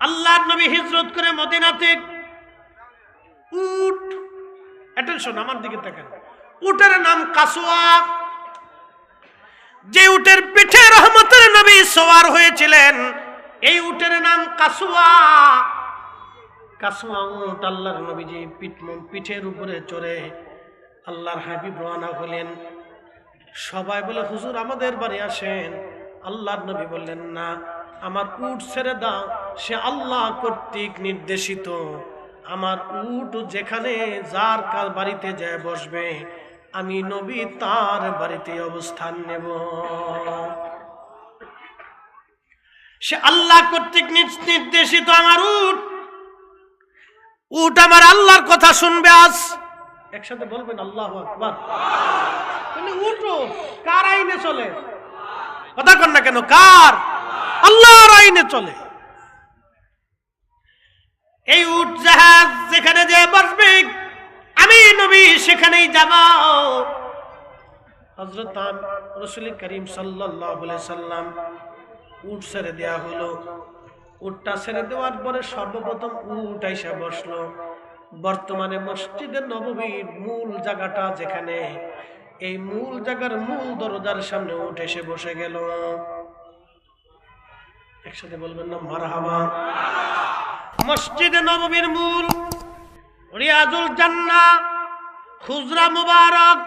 আল্লাহ নবী হিজরত করে মদিনাতে উট অ্যাটেনশন আমার দিকে দেখেন উটের নাম কাসুয়া। যে উটের পিঠে রহমতের নবী সওয়ার হয়েছিলেন, এই উটের নাম কাসুয়া। কাসুয়া উট আল্লাহর নবীজি পিঠ পিঠের উপরে চড়ে আল্লাহর হাবিব রওনা হলেন। সবাই বলে, হুজুর, আমাদের বাড়ি আসেন। আল্লাহর নবী বললেন, না, আমার উট ছেড়ে দাও। সে আল্লাহ কর্তৃক নির্দেশিত। আমার উট যেখানে যার কাল বাড়িতে যায় বসবে, আমি নবী তার বাড়িতে অবস্থান নেব। সে আল্লাহ কর্তৃক নির্দেশিত আমার উট। উট আমার আল্লাহর কথা শুনবে আজ। একসাথে বলবেন, আল্লাহ আকবার। উঠো, কার আইনে চলে? কথা কন না কেন, কার? আল্লাহর আইনে চলে। এই উট জাহাজ যেখানে যে বসবে, আমি নবী সেখানেই যাব। হজরত রসুল করিম সাল্লাম উট ছেড়ে দেওয়া হলো। উটটা ছেড়ে দেওয়ার পরে সর্বপ্রথম উট এসে বসল। বর্তমানে মসজিদের নববীর মূল জায়গাটা যেখানে, এই মূল জায়গার মূল দরজার সামনে উঠ এসে বসে গেল। একসাথে বলবেন না, মারহাবা। মসজিদে নববীর মূল, রিয়াজুল জান্না খুজরা মুবারক,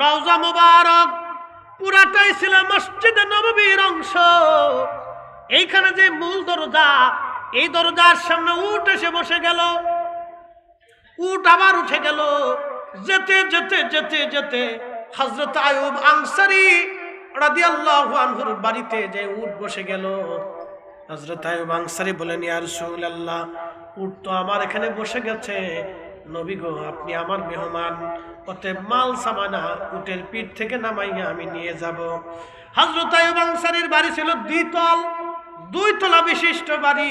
রওজা মুবারক, পুরাটাই ছিল মসজিদে নববীর অংশ। এইখানে যে মূল দরজা, এই দরজার সামনে উঠ এসে বসে গেল। উট আবার উঠে গেল। যেতে যেতে যেতে যেতে হজরত আয়ুব আনসারি রাদিয়াল্লাহু আনহুর বাড়িতে যে উট বসে গেল। হজরত আয়ুব আনসারি বলেন, ইয়া রাসূলুল্লাহ, উট তো আমার এখানে বসে গেছে। নবী গো, আপনি আমার মেহমান। অতএব মাল, সামানা, উটের পিঠ থেকে নামাইয়া আমি নিয়ে যাব। হজরত আয়ুব আনসারির বাড়ি ছিল দ্বিতল দুই তলা বিশিষ্ট বাড়ি।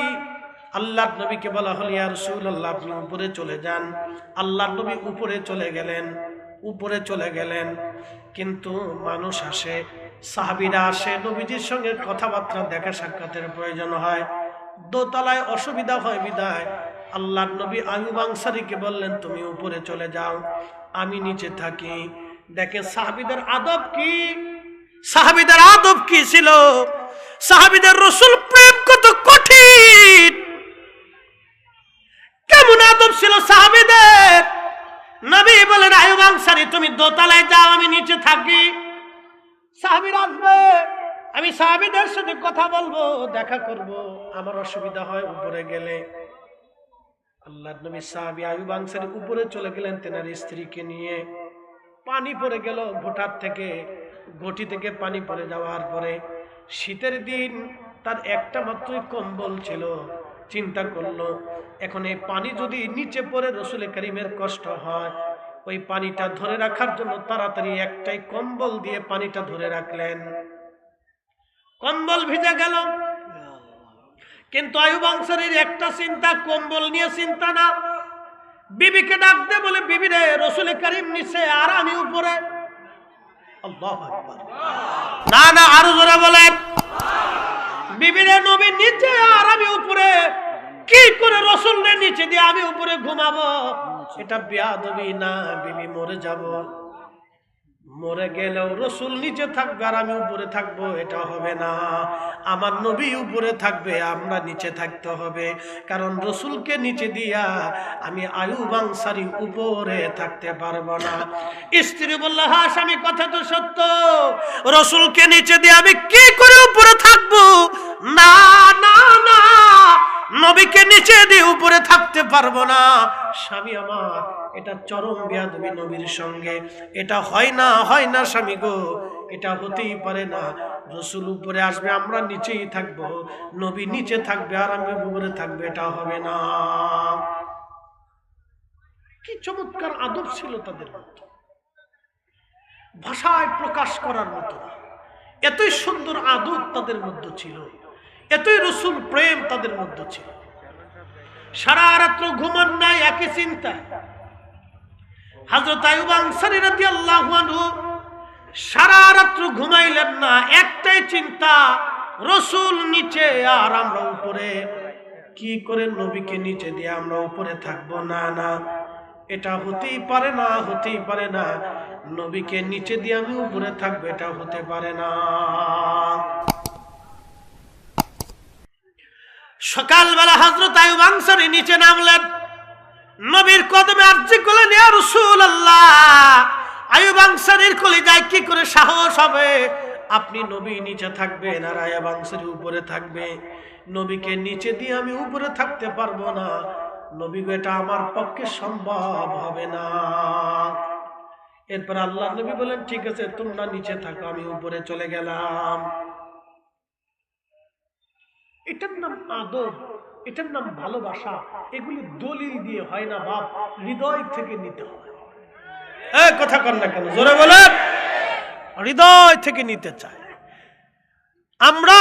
আল্লাহর নবীকে বলা হল, ইয়া আল্লাহ আপনি উপরে চলে যান। আল্লাহর নবী উপরে চলে গেলেন, উপরে চলে গেলেন। কিন্তু মানুষ আসে সাহাবীরা আসে, নবীজির সঙ্গে কথাবার্তা, দেখা সাক্ষাতের প্রয়োজন হয়। দোতলায় অসুবিধা হয় বিদায়। আল্লাহর নবী আয়ুব আনসারীকে বললেন, তুমি উপরে চলে যাও, আমি নিচে থাকি। দেখে সাহাবিদের আদব কি? সাহাবীদের আদব কি ছিল? সাহাবিদের রসুল প্রেম কত কঠিন! কেমন আদব ছিল সাহাবীদের? নবী বলেন, আয়ুব আনসারী, তুমি দোতলায় যাও, আমি নিচে থাকি। সাহাবীর আসবে। আমি সাহাবীদের সাথে কথা বলব, দেখা করব। আমার অসুবিধা হয় উপরে গেলে। আল্লাহ নবী সাহাবী আয়ুব আনসারী উপরে চলে গেলেন তেনার স্ত্রীকে নিয়ে। পানি পড়ে গেল ঘোটার থেকে, ঘটি থেকে পানি পড়ে যাওয়ার পরে। শীতের দিন তার একটা মাত্রই কম্বল ছিল। চিন্তা করল, এখন এই পানি যদি নিচে পড়ে রসুল করিমের কষ্ট হয় ওই পানিটা ধরে রাখার জন্য তাড়াতাড়ি একটাই কম্বল দিয়ে পানিটা ধরে রাখলেন। কম্বল ভিজে গেল। কিন্তু আয়ুব আনসারীর একটা চিন্তা, কম্বল নিয়ে চিন্তা না। বিবিকে ডাক দে বলে, বিবি রে, রসুল করিম নিচে আর আমি উপরে। না না, আরও জোরে বলেন। বিবিরে নবী উপরে কি করে রসুল নিচে দিয়ে আমি উপরে ঘুমাবো? এটা বিয়াদবি না, বিবি মরে যাব। মরে গেলেও রসুল নিচে থাকবে আর আমি উপরে থাকব, এটা হবে না। আমার নবী উপরে থাকবে, আমরা নিচে থাকতে হবে। কারণ রসুলকে নিচে দিয়া আমি আয়ুব আনসারি উপরে থাকতে পারব না। স্ত্রী বলল হ্যাঁ স্বামী, কথা তো সত্য। রসুলকে নিচে দিয়ে আমি কি করে উপরে থাকব? না না নবীকে নিচে দিয়ে উপরে থাকতে পারব না। স্বামী আমার, এটা চরম বিয়াদবি নবীর সঙ্গে। এটা হয় না হয় না স্বামী গো, এটা হতেই পারে না। রসুল উপরে আসবে, আমরা নিচেই থাকব। নবী নিচে থাকবে আর আমি উপরে থাকবে, এটা হবে না। কি চমৎকার আদব ছিল তাদের মধ্যে। ভাষায় প্রকাশ করার মতো এতই সুন্দর আদব তাদের মধ্যে ছিল। এতই রসুল প্রেম তাদের মধ্যে ছিল। সারা রাত্র ঘুমান নাই, একই চিন্তা। হাজরত আয়ুব আনসারী আনহু সারা রাত্র ঘুমাইলেন না, একটাই চিন্তা, রসুল নিচে আর আমরা উপরে। কি করে নবীকে নিচে দিয়ে আমরা উপরে থাকব? না না, এটা হতেই পারে না, হতেই পারে না। নবীকে নিচে দিয়ে আমি উপরে থাকব, এটা হতে পারে না। সকালবেলা হজরত আয়ুব আনসারী নিচে নামলেন। নবীর কদমে আর্জি করলেন, ইয়া রাসূলুল্লাহ, আয়ুব আনসারীর কলিজায় কি করে সাহস হবে? আপনি নবী নিচে থাকবেন আর আয়ুব আনসারী উপরে থাকবে। নবীকে নিচে দিয়ে আমি উপরে থাকতে পারব না। নবী এটা আমার পক্ষে সম্ভব হবে না। এরপর আল্লাহ নবী বলেন ঠিক আছে, তোমরা নিচে থাকো, আমি উপরে চলে গেলাম। এটার নাম আদব, এটার নাম ভালোবাসা, এগুলি দলিল দিয়ে হয় না বাপ, হৃদয় থেকে নিতে হয়। কথা কর না কেন, জোরে বলেন। হৃদয় থেকে নিতে চায়। আমরা